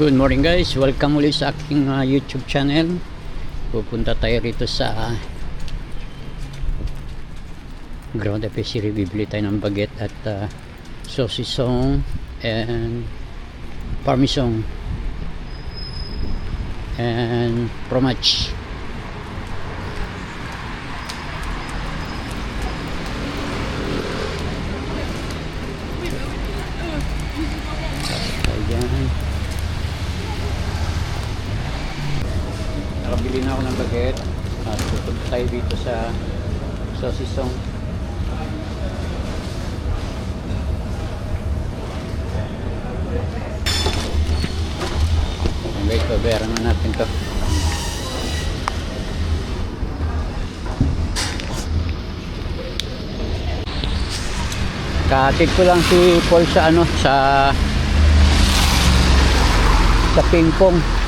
Good morning guys, welcome ulit sa aking uh, YouTube channel. Pupunta tayo rito sa Ground FSC Bibili tayo ng baget at uh, sosisong and parmesan and fromage. Tayo dyan Nakabili na ako ng baget at pupunta tayo dito sa sosisong Okay, pabayaran na natin to. Kaatid ko lang si Paul sa ano, sa sa pingpong.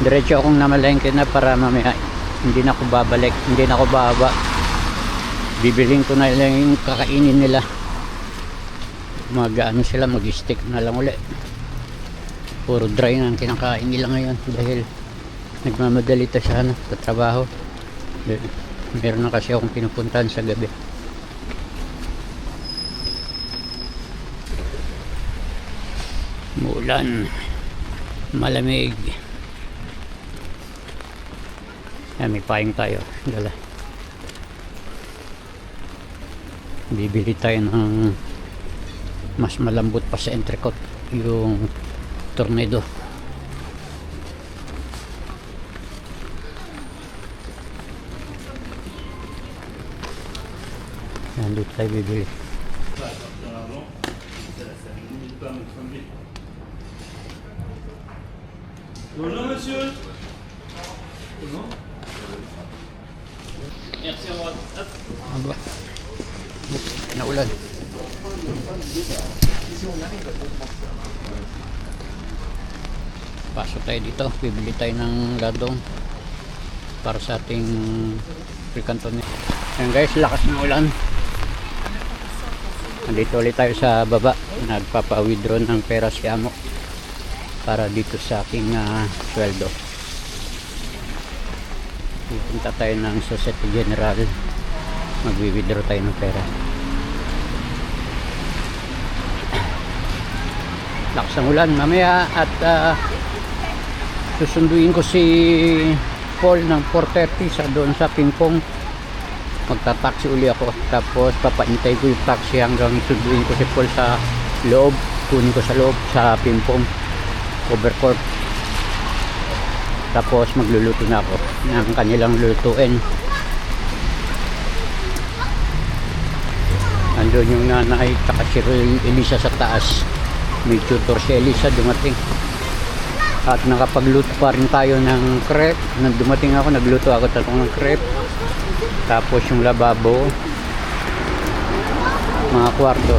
Diretso akong namalengke na para mamaya. Hindi na ako babalik, hindi na ako baba. Bibiling ko na lang yung kakainin nila. Mag ano sila, mag-stick na lang ulit puro dry na ang kinakain nila ngayon dahil nagmamadali ito sa ano, sa trabaho. Dahil meron na kasi akong pinupuntahan sa gabi. Mulan malamig Ayan, may paing tayo dala bibili tayo ng mas malambot pa sa entrecot yung tornado yan dito tayo bibili Bonjour monsieur. Bonjour. Aba. naulan. Pasok tayo dito. Bibili tayo ng ladong para sa ating prikanton Ayan guys lakas ng ulan. Nandito ulit tayo sa baba. Nagpapa-withdraw ng pera si amo para dito sa aking ah, sweldo pupunta tayo ng Society General. Magwi-withdraw tayo ng pera. Lakas ng ulan mamaya at ah, susunduin ko si Paul ng 4.30 sa doon sa pingpong. Magta-taxi uli ako. Tapos papaintay ko yung taxi hanggang sunduin ko si Paul sa loob kunin ko sa loob sa pingpong. Overcourt tapos magluluto na ako ng kanilang lutuin. Andun yung nanay tsaka si Elisa sa taas. May tutor si Elisa dumating. At nakapagluto pa rin tayo ng crepe. Nang dumating ako nagluto ako tatong ng crepe. Tapos yung lababo mga kwarto.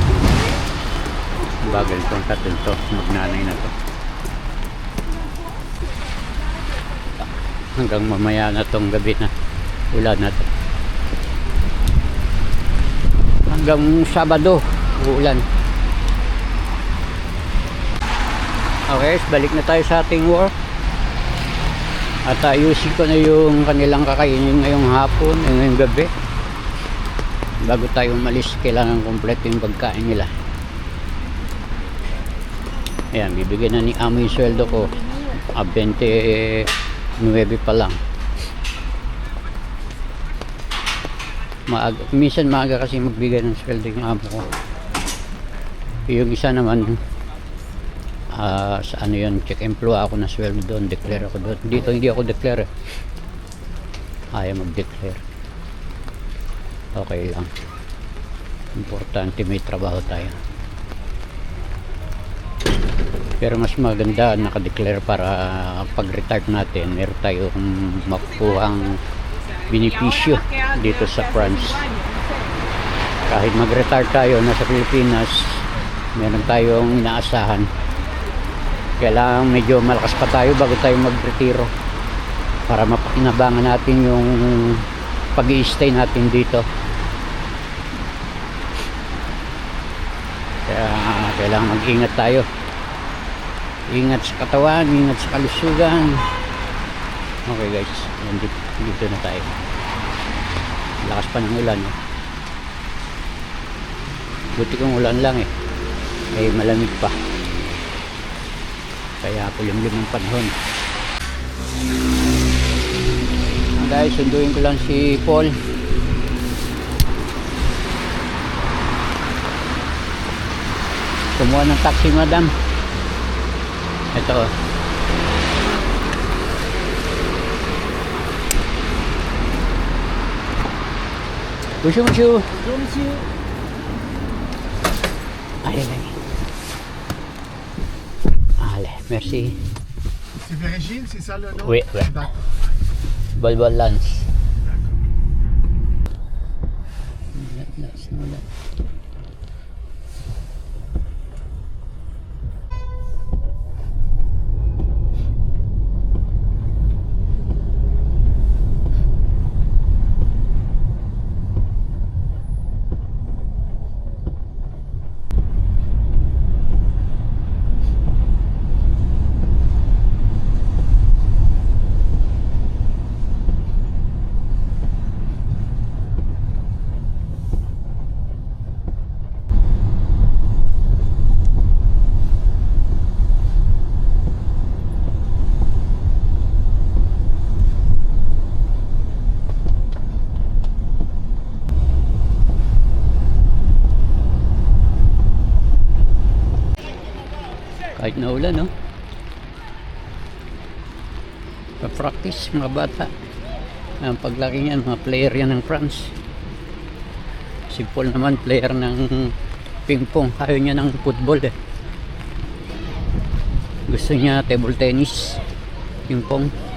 Bagal itong tatlo to magnanay na to hanggang mamaya na tong gabi na ulan na to. hanggang sabado ulan okay balik na tayo sa ating work at ayusin ko na yung kanilang kakainin ngayong hapon ngayong gabi. Bago tayo umalis kailangan kompleto yung pagkain nila. Ayan bibigyan na ni amo yung sweldo ko. Ah, 20 9 pa lang. Maaga, minsan maaga kasi magbigay ng sweldo yung amo ko. Yung isa naman uh, sa ano yun check employee ako ng sweldo doon declare ako doon. Dito hindi ako declare eh. ayaw mag declare okay lang. Importante may trabaho tayo pero mas maganda nakadeclare para pag retire natin meron tayong makukuhang benepisyo dito sa France. Kahit mag-retire tayo nasa Pilipinas meron tayong inaasahan. Kailangan medyo malakas pa tayo bago tayo mag-retiro para mapakinabangan natin yung pag stay natin dito. Kaya kailangan mag-ingat tayo Ingat sa katawan, ingat sa kalusugan. Okay guys, yan, dito, dito na tayo. Lakas pa ng ulan. Eh. Buti kong ulan lang eh. Eh malamig pa. Kaya kulimlim ang panahon. Ah, guys, sunduin ko lang si Paul. Kumuha ng taxi, madam. Ito. oh. Bonjour, monsieur. Bonjour monsieur. Allez, allez. Allez, merci. C'est Virgile, c'est ça le nom Oui, oui. D'accord. Bol na ulan, no? Pa-practice, mga bata. Ang paglaki niyan, mga player yan ng France. Si Paul naman, player ng ping-pong. Ayaw niya ng football, eh. Gusto niya table tennis, ping-pong. Ah,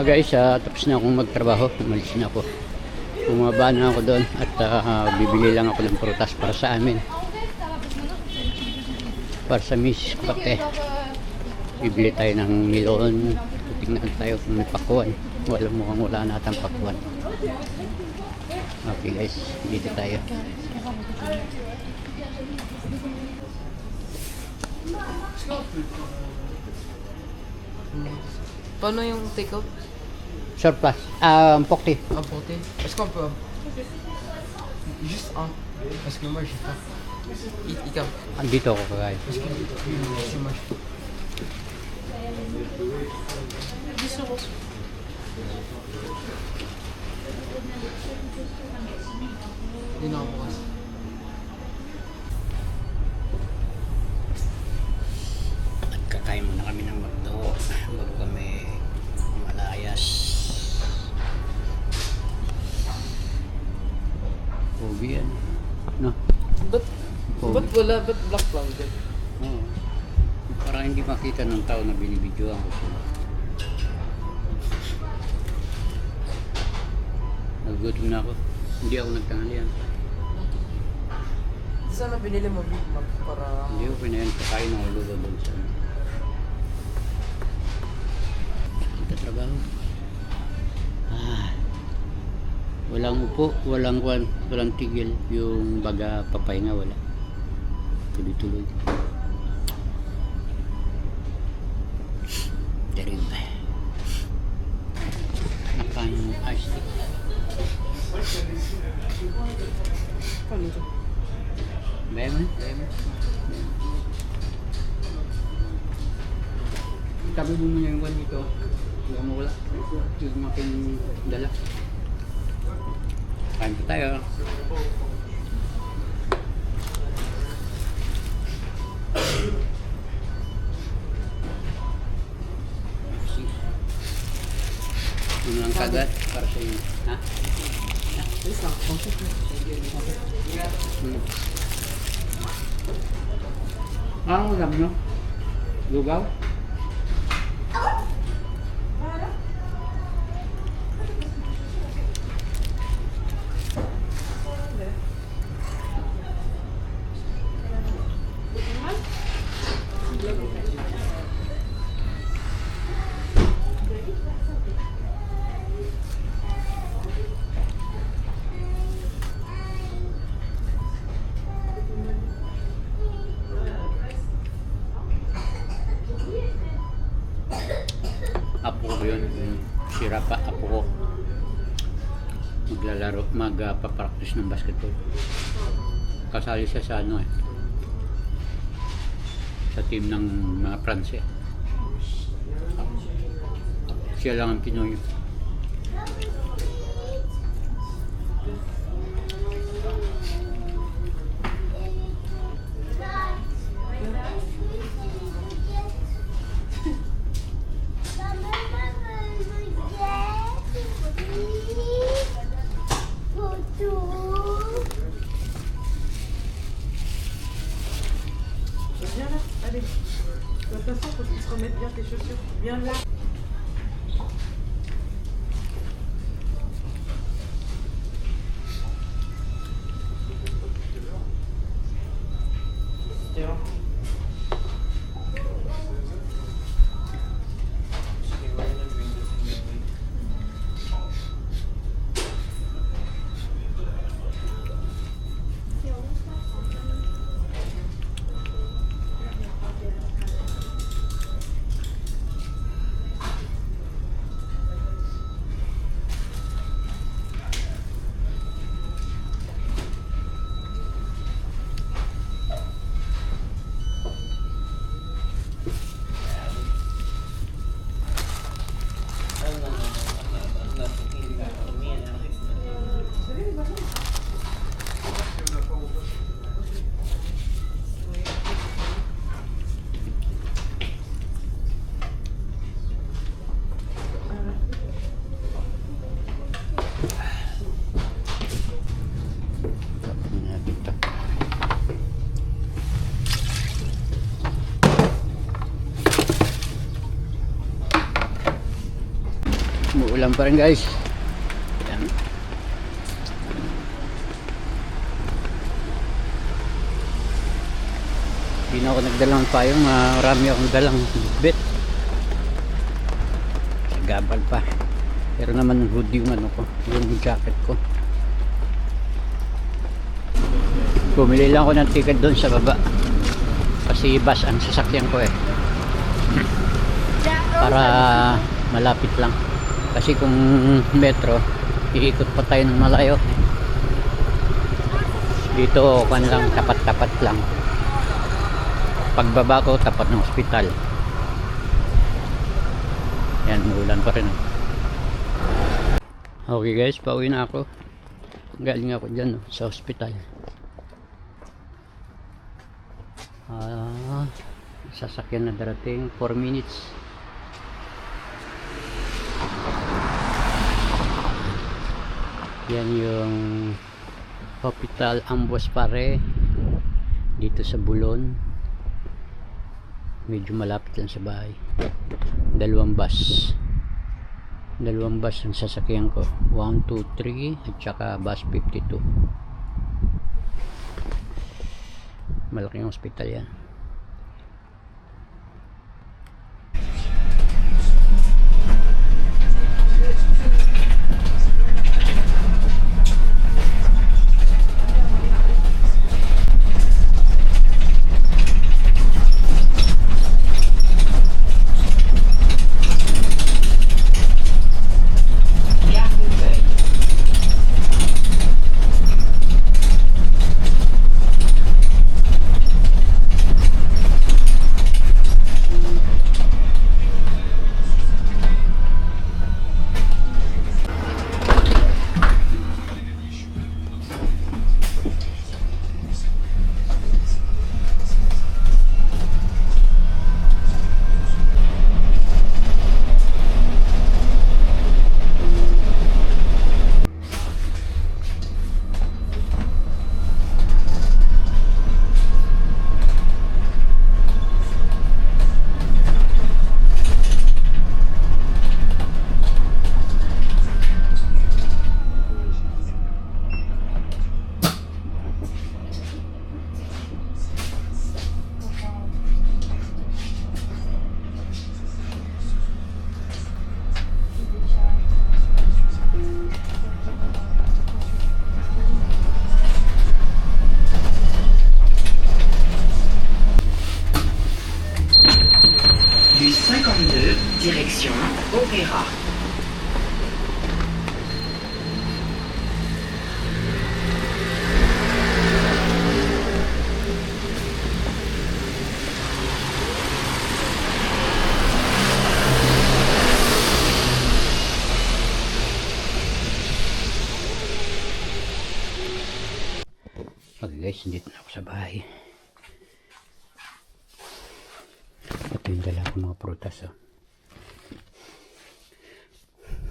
Ah guys, ah, tapos na akong magtrabaho. Umalis na ako. Bumaba na ako doon at ah, bibili lang ako ng prutas para sa amin. Para sa miss Pate. Bibili tayo ng milon. Tingnan tayo kung may pakuan. Wala mukhang wala natang pakuan. Okay guys, dito tayo. Paano yung take-out? Sur place, à emporter. Emporter Est-ce qu'on peut? Juste en. Parce que moi, j'ai pas. Il, il t'a. 10 euros, ouais. Parce que c'est moi, je 10 euros. Énorme, Ba't wala? Ba't black lang din? Oo. Parang hindi makita ng tao na binibidyoan ko sila. Nagugutom na ako. Hindi ako nagtanghalian. Sana binili mo Big Mac para... Hindi ko pinayan kakain ako lulo doon sa Ito trabaho. Ah. Walang upo, walang kwan, walang tigil. Yung baga papahinga wala. Tuloy-tuloy. Derib. Nakain yung ice tea. Paano ito? Bem, bem. Tabi mo muna yung one dito. Huwag mo wala. Yung aking dala. Kain po tayo. Yun lang kagat para sa inyo. Ha? Hmm. Anong ulam nyo? Lugaw? Ko yun. Yung sira pa apo ko. Maglalaro, magpapractice ng basketball. Kasali siya sa ano eh. Sa team ng mga France eh. Siya lang ang Pinoy. Iya. Ulan pa rin guys. Yan. Hindi na ako nagdalang payong. Marami akong dalang bit. Gabal pa. Pero naman hoodie yung ano ko. Yung jacket ko. Bumili lang ako ng ticket doon sa baba. Kasi bus ang sasakyan ko eh. Para malapit lang. Kasi kung metro, iikot pa tayo ng malayo. Dito, kan lang, tapat-tapat lang. Pagbaba ko, tapat ng ospital. Yan, ulan pa rin. Okay guys, pauwi na ako. Galing ako dyan, no, sa ospital. Ah, sasakyan na darating 4 minutes. Yan yung Hospital Ambos Pare dito sa Bulon. Medyo malapit lang sa bahay. Dalawang bus. Dalawang bus ang sasakyan ko. 1, 2, 3 at saka bus 52. Malaking hospital yan. Guys, nandito na ako sa bahay. Ito yung dala ko mga prutas. Oh.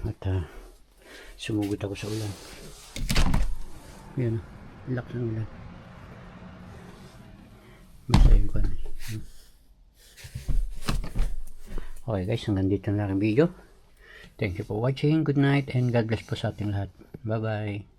At ah, sumugod ako sa ulan. Yan. Oh. Lakas ng ulan. Masayang ko na. Hmm. Okay guys, hanggang dito na lang ang video. Thank you for watching. Good night and God bless po sa ating lahat. Bye bye.